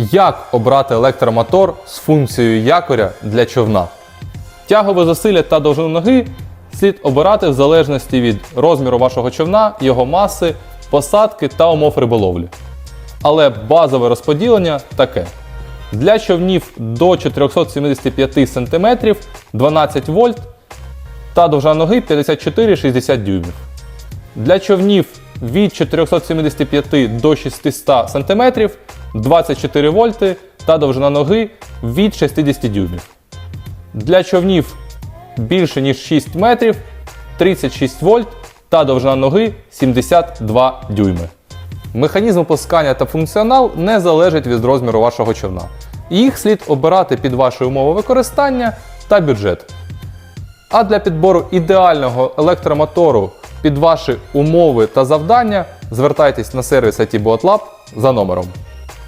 Як обрати електромотор з функцією якоря для човна? Тягове зусилля та довжину ноги слід обирати в залежності від розміру вашого човна, його маси, посадки та умов риболовлі. Але базове розподілення таке: для човнів до 475 см 12 вольт та довжина ноги 54-60 дюймів. Для човнів від 475 до 600 см 24 вольти та довжина ноги від 60 дюймів. Для човнів більше ніж 6 метрів 36 вольт та довжина ноги 72 дюйми. Механізм опускання та функціонал не залежать від розміру вашого човна. Їх слід обирати під ваші умови використання та бюджет. А для підбору ідеального електромотору під ваші умови та завдання звертайтесь на сервіс IT Boat Lab за номером